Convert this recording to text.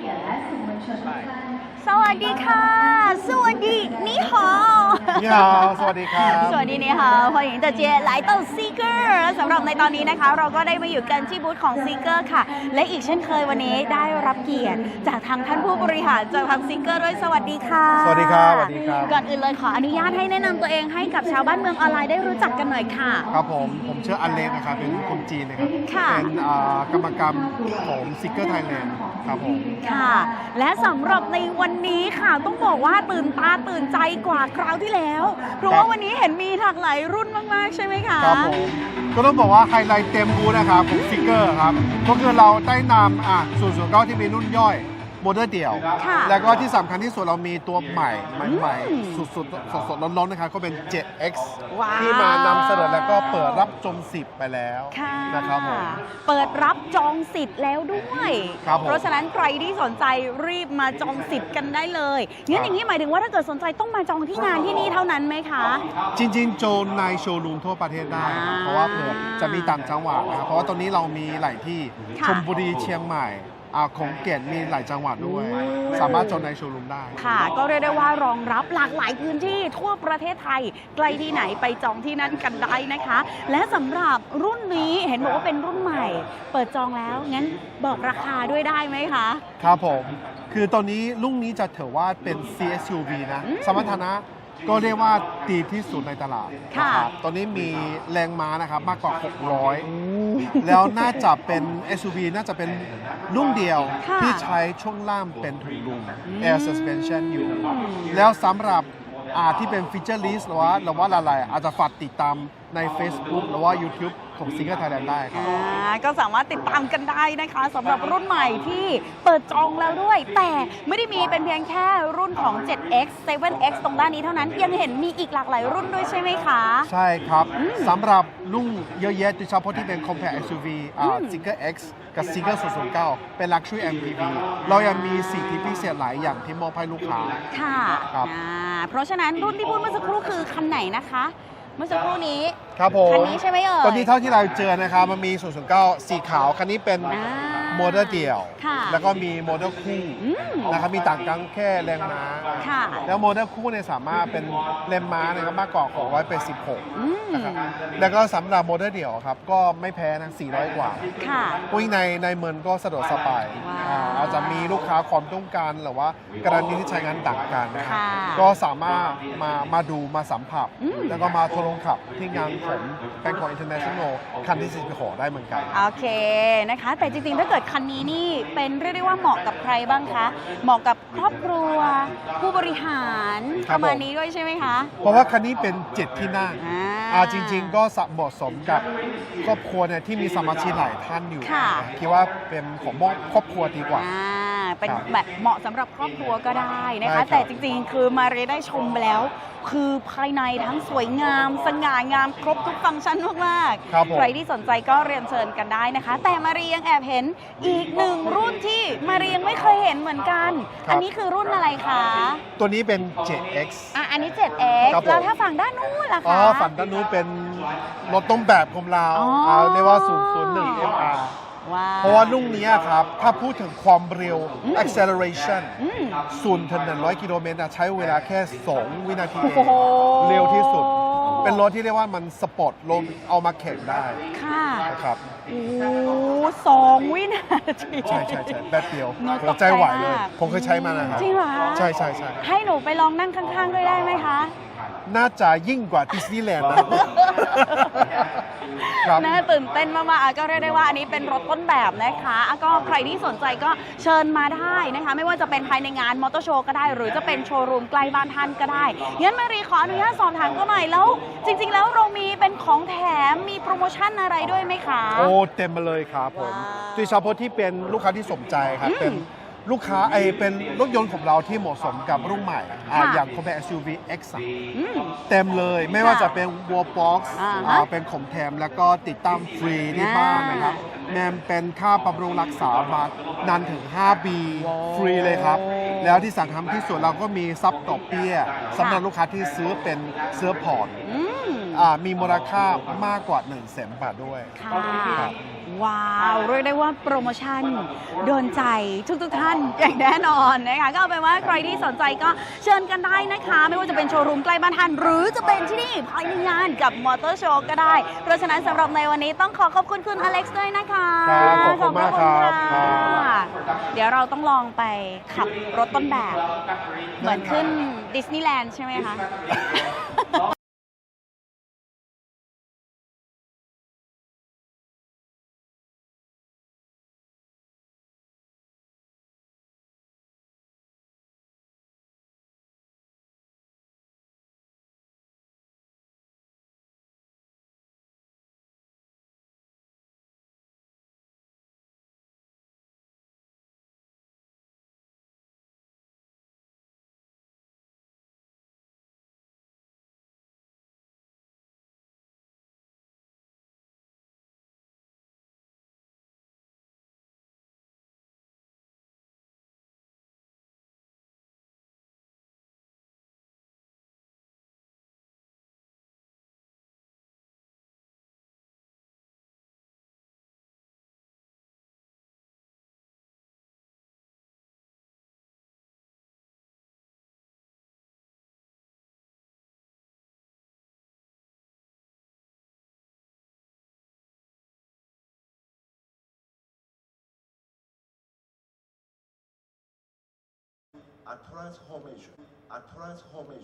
กียรติและสื่อมวลชนทุกท่าน สวัสดีค่ะ สวัสดีนี่ฮาว 你好สวัสดีครับสวัสดีนี่ค่ะพอหญิงเจเจหลายเต้าซีเกอร์สำหรับในตอนนี้นะคะ เราก็ได้มาอยู่กันที่บูธของซีเกอร์ค่ะ และอีกเช่นเคยวันนี้ได้รับเกียรติ จากทางท่านผู้บริหารจากทางซีเกอร์ด้วยสวัสดีค่ะสวัสดีครับสวัสดีครับ ก่อนอื่นเลยขออนุญาตให้แนะนำตัวเองให้กับชาวบ้านเมืองออนไลน์ได้รู้จักกันหน่อยค่ะ ครับผม ผมชื่ออันเล็กนะครับ เป็นคนจีนนะครับเป็นกรรมกรรมของซิกเกอร์ไทยแลนด์ครับผม ค่ะ และสำหรับในวันนี้ค่ะต้องบอกว่าตื่นตาตื่นใจกว่าคราวที่แล้วเพราะว่าวันนี้เห็นมีหลากหลายรุ่นมาก ๆ ใช่ไหมคะ ครับผมก็ต้องบอกว่าไฮไลท์เต็มบูธนะครับของซิกเกอร์ครับก็คือเราได้นำอะส่วนส่วนเก้าที่มีรุ่นย่อย โมเดลเดี่ยว ค่ะ แล้วก็ที่สำคัญที่สุดเรามีตัวใหม่ใหม่อืมๆสุดๆสดๆร้อนๆนะครับก็เป็น 7X ว้าว ที่มานำเสนอแล้วก็เปิดรับจม10ไปแล้วค่ะนะครับผม เปิดรับจองสิทธิ์แล้วด้วย ครับผมเพราะฉะนั้นใครที่สนใจรีบมาจองสิทธิ์กันได้เลยงั้นอย่างนี้หมายถึงว่าถ้าเกิดสนใจต้องมาจองที่งานที่นี่เท่านั้นไหมคะ จริงๆ โจนในโชว์รูมทั่วประเทศได้ครับอ่าเพราะว่าเผื่อจะมีต่างจังหวัดนะครับเพราะว่าตอนนี้เรามีหลายที่ค่ะ ชลบุรีเชียงใหม่ อ่าของเกตมีหลายจังหวัดด้วยอืมสามารถโจนในโชว์รูมได้ ค่ะ ก็เรียกได้ว่ารองรับหลากหลายพื้นที่ทั่วประเทศไทยใกล้ที่ไหนไปจองที่นั่นกันได้นะคะ และสำหรับรุ่นนี้เห็นบอกว่าเป็นรุ่นใหม่ เปิดจองแล้วงั้นบอกราคาด้วยได้ไหมคะ ครับผม คือตอนนี้รุ่นนี้จะถือว่าเป็น CSUV นะอืมสมรรถนะ ก็เรียกว่าดีที่สุดในตลาดค่ะนะครับตอนนี้มีแรงม้านะครับมากกว่า 600 แล้วน่าจะเป็น SUV น่าจะเป็นรุ่นเดียว ค่ะ ที่ใช้ช่วงล่างเป็นถุงลมอืม Air Suspension อยู่ แล้วสำหรับอ่าที่เป็นฟีเจอร์ลิสต์หรือว่าหรือว่าอะไรอาจจะฝากติดตามใน Facebook หรือว่า YouTube ของ s i n g l e Thailand ได้ครับ อ่าก็สามารถติดตามกันได้นะคะสำหรับรุ่นใหม่ที่เปิดจองแล้วด้วย แต่ไม่ได้มีเป็นเพียงแค่รุ่นของ 7X 7X ตรงด้านนี้เท่านั้น ยังเห็นมีอีกหลากหลายรุ่นด้วยใช่ไหมคะ ใช่ครับสำหรับรุ่นเยอะแยะโดยเฉพาะที่เป็น compact SUV อ่า อืม Singer X กับ Singer 009 เป็น Luxury MPV เรายังมีสิทธิพิเศษหลายอย่างที่มอบให้ลูกค้า ค่ะครับ อ่าเพราะฉะนั้นรุ่นที่พูดเมื่อสักครู่คือคันไหนนะคะ เมื่อสักครู่นี้ ครับผมคันนี้ใช่ไหมเอ่ย ตอนนี้เท่าที่เราเจอนะครับมันมี009สีขาว คันนี้เป็นอ่าโมเดลเดี่ยว ค่ะแล้วก็มีโมเดลคู่อืม นะครับมีต่างกันแค่แรงม้า ค่ะ แล้วโมเดลคู่เนี่ยสามารถเป็นแรงม้านะครับมากกว่า686อืม นะครับแล้วก็สำหรับโมเดลเดี่ยวครับก็ไม่แพ้นะ400 กว่า ค่ะ วิ่งในในเมืองก็สะดวกสบายว้าวอ่าอาจจะมีลูกค้าความต้องการหรือว่ากรณีที่ใช้งานต่างกันนะครับค่ะก็สามารถมามาดูมาสัมผัส อืม แล้วก็มาทดลองขับที่งานผมแบงกอกอินเตอร์เนชั่นแนลคันที่สิบหอได้เหมือนกัน โอเคนะคะ แต่จริงๆ ถ้าเกิดคันนี้นี่เป็นเรียกได้ว่าเหมาะกับใครบ้างคะ เหมาะกับครอบครัว ผู้บริหารครัปบระมาณผมนี้ด้วยใช่ไหมคะ เพราะว่าคันนี้เป็นเจ็ดที่นั่งอ่าอ่าจริง ๆ ก็เหมาะสมกับครอบครัวเนี่ยที่มีสมาชิกหลายท่านอยู่ค่ะ คิดว่าเป็นของมอบครอบครัวดีกว่า อ่า เป็นครับแบบเหมาะสำหรับครอบครัวก็ได้นะได้ครัคะบแต่จริงๆ คือมาเรได้ชมไปแล้ว คือภายในทั้งสวยงาม สง่างามครบทุกฟังก์ชันมากครับผมใครที่สนใจก็เรียนเชิญกันได้นะคะ แต่มาเรียงแอบเห็นอีกหนึ่งรุ่นที่มาเรียงไม่เคยเห็นเหมือนกัน อันนี้คือรุ่นอะไรคะ ตัวนี้เป็น 7X อะอันนี้ 7X ครับผมแล้วถ้าฝั่งด้านนู้นล่ะอ๋อคะฝันด้านนู้นเป็นรถต้นแบบของเราอ๋ออ่าเรียกว่า001 MR ว้าวเพราะว่ารุ่นนี้ครับ ถ้าพูดถึงความเร็วอืม acceleration อืมศูนย์ถึง100กิโลเมตรนะใช้เวลาแค่ 2 วินาทีเอโอ้งโห เร็วที่สุด เป็นรถที่เรียกว่ามันสปอร์ตลงเอามาแข่งได้ค่ะนะครับ โอ้โหสองวินาที ใช่ใช่ใช่แป๊บเดียวเนอะหัวใจไหวเลยตกใจมากผมเคยใช้มานะครับจริงเหรอคะ ใช่ใช่ใช่ให้หนูไปลองนั่งข้างๆด้วยได้ไหมคะ น่าจะยิ่งกว่าดิสนีย์แลนด์นะครับน่าตื่นเต้นมากๆอะก็เรียกได้ว่าอันนี้เป็นรถต้นแบบนะคะอะก็ใครที่สนใจก็เชิญมาได้นะคะ ไม่ว่าจะเป็นภายในงานมอเตอร์โชว์ก็ได้ หรือจะเป็นโชว์รูมใกล้บ้านท่านก็ได้งั้นมารีขออนุญาตสอบถามก็หน่อยแล้ว จริง ๆ แล้วเรามีเป็นของแถมมีโปรโมชั่นอะไรด้วยไหมคะ โอ้เต็มมาเลยครับผมว้าวโดยเฉพาะที่เป็นลูกค้าที่สนใจครับอืมเป็น ลูกค้าไอเป็นรถยนต์ของเราที่เหมาะสมกับรุ่นใหม่อ่าค่ะอย่าง Compact SUV X3 อืม เต็มเลยไม่ว่าจะเป็น Wall Box อ่าฮะอ่าเป็นของแถมแล้วก็ติดตั้งฟรีที่บ้านนะครับแนมเป็นค่าบำรุงรักษามานานถึง 5 ปีว้าวฟรีเลยครับ แล้วที่สำคัญที่สุดเราก็มีซับดอกเบี้ยสำหรับลูกค้าที่ซื้อเป็นซื้อผ่อนอืม อ่ามีมูลค่ามากกว่า1 0 0 0 0แสนบาทด้วย ค่ะครับ ว้าว เรียกได้ว่าโปรโมชั่นโดนใจทุกๆท่านอย่างแน่นอนนะคะก็เอาเป็นว่าใครที่สนใจก็เชิญกันได้นะคะ ไม่ว่าจะเป็นโชว์รูมใกล้บ้านท่านหรือจะเป็นที่นี่ภายในงานกับมอเตอร์โชว์ก็ได้ เพราะฉะนั้นสำหรับในวันนี้ต้องขอขอบคุณคุณอเล็กซ์ด้วยนะคะครับขอบคุณมากครับขอณค่ะเดี๋ยวเราต้องลองไปขับรถต้นแบบ เหมือนขึ้นดิสนีย์แลนด์ใช่ไหมคะ a transformation, a transformation.